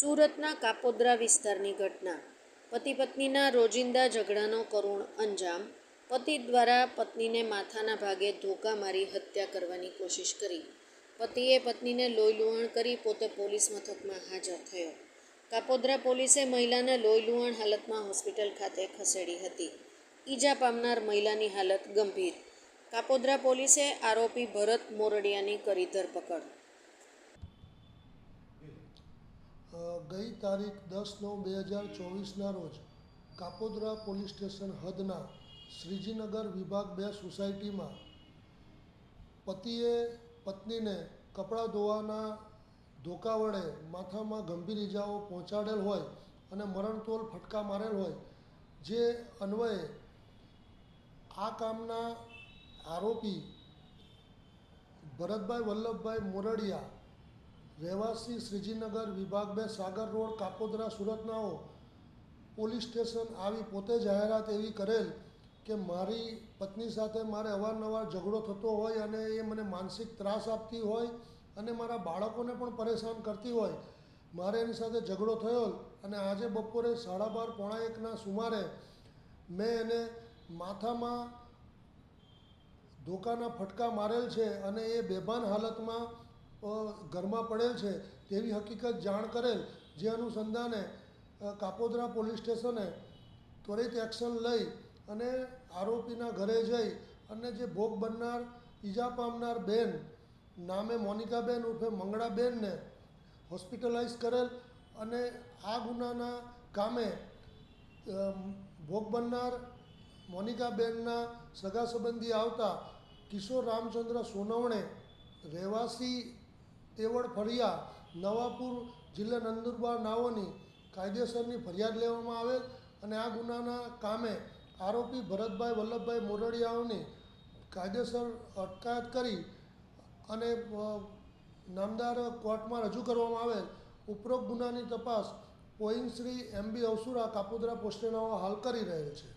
સુરતના કાપોદ્રા વિસ્તારની ઘટના. પતિ પત્નીના રોજિંદા ઝઘડાનો કરુણ અંજામ. પતિ દ્વારા પત્નીને માથાના ભાગે ધોકા મારી હત્યા કરવાની કોશિશ કરી. પતિએ પત્નીને લોહી લુહાણ કરી પોતે પોલીસ મથકમાં હાજર થયો. કાપોદ્રા પોલીસે મહિલાને લોહી હાલતમાં હોસ્પિટલ ખાતે ખસેડી હતી. ઈજા પામનાર મહિલાની હાલત ગંભીર. કાપોદ્રા પોલીસે આરોપી ભરત મોરડિયાની કરી ધરપકડ. તારીખ દસ નવ બે હજાર ચોવીસના રોજ કાપોદ્રા પોલીસ સ્ટેશન હદના શ્રીજીનગર વિભાગ બે સોસાયટીમાં પતિએ પત્નીને કપડાં ધોવાના ધોકા વડે માથામાં ગંભીર ઇજાઓ પહોંચાડેલ હોય અને મરણતોલ ફટકા મારેલ હોય, જે અન્વયે આ કામના આરોપી ભરતભાઈ વલ્લભભાઈ મોરડિયા રહેવાસી શ્રીજીનગર વિભાગ બે સાગર રોડ, કાપોદરા, સુરતનાઓ પોલીસ સ્ટેશન આવી પોતે જાહેરાત એવી કરેલ કે મારી પત્ની સાથે મારે અવારનવાર ઝઘડો થતો હોય અને એ મને માનસિક ત્રાસ આપતી હોય અને મારા બાળકોને પણ પરેશાન કરતી હોય. મારે એની સાથે ઝઘડો થયો અને આજે બપોરે સાડા બાર પોણા એકના સુમારે મેં એને માથામાં ધોકાના ફટકા મારેલ છે અને એ બેભાન હાલતમાં ઘરમાં પડેલ છે, તેવી હકીકત જાણ કરેલ જે અનુસંધાને કાપોદરા પોલીસ સ્ટેશને ત્વરિત એક્શન લઈ અને આરોપીના ઘરે જઈ અને જે ભોગ બનનાર, ઈજા પામનાર બેન નામે મોનિકાબેન ઉર્ફે મંગળાબેનને હોસ્પિટલાઇઝ કરેલ અને આ ગુનાના કામે ભોગ બનનાર મોનિકાબેનના સગા સંબંધી આવતા કિશોર રામચંદ્ર સોનવણે રહેવાસી તેવડ ફળિયા નવાપુર જિલ્લા નંદુરબાર નાઓની કાયદેસરની ફરિયાદ લેવામાં આવેલ અને આ ગુનાના કામે આરોપી ભરતભાઈ વલ્લભભાઈ મોરડિયાઓની કાયદેસર અટકાયત કરી અને નામદાર કોર્ટમાં રજૂ કરવામાં આવેલ ઉપરોક્ત ગુનાની તપાસ પોઈંગ શ્રી એમ બી અવસુરા કાપોદ્રા પોસ્ટેનાઓ હાલ કરી રહેલ છે.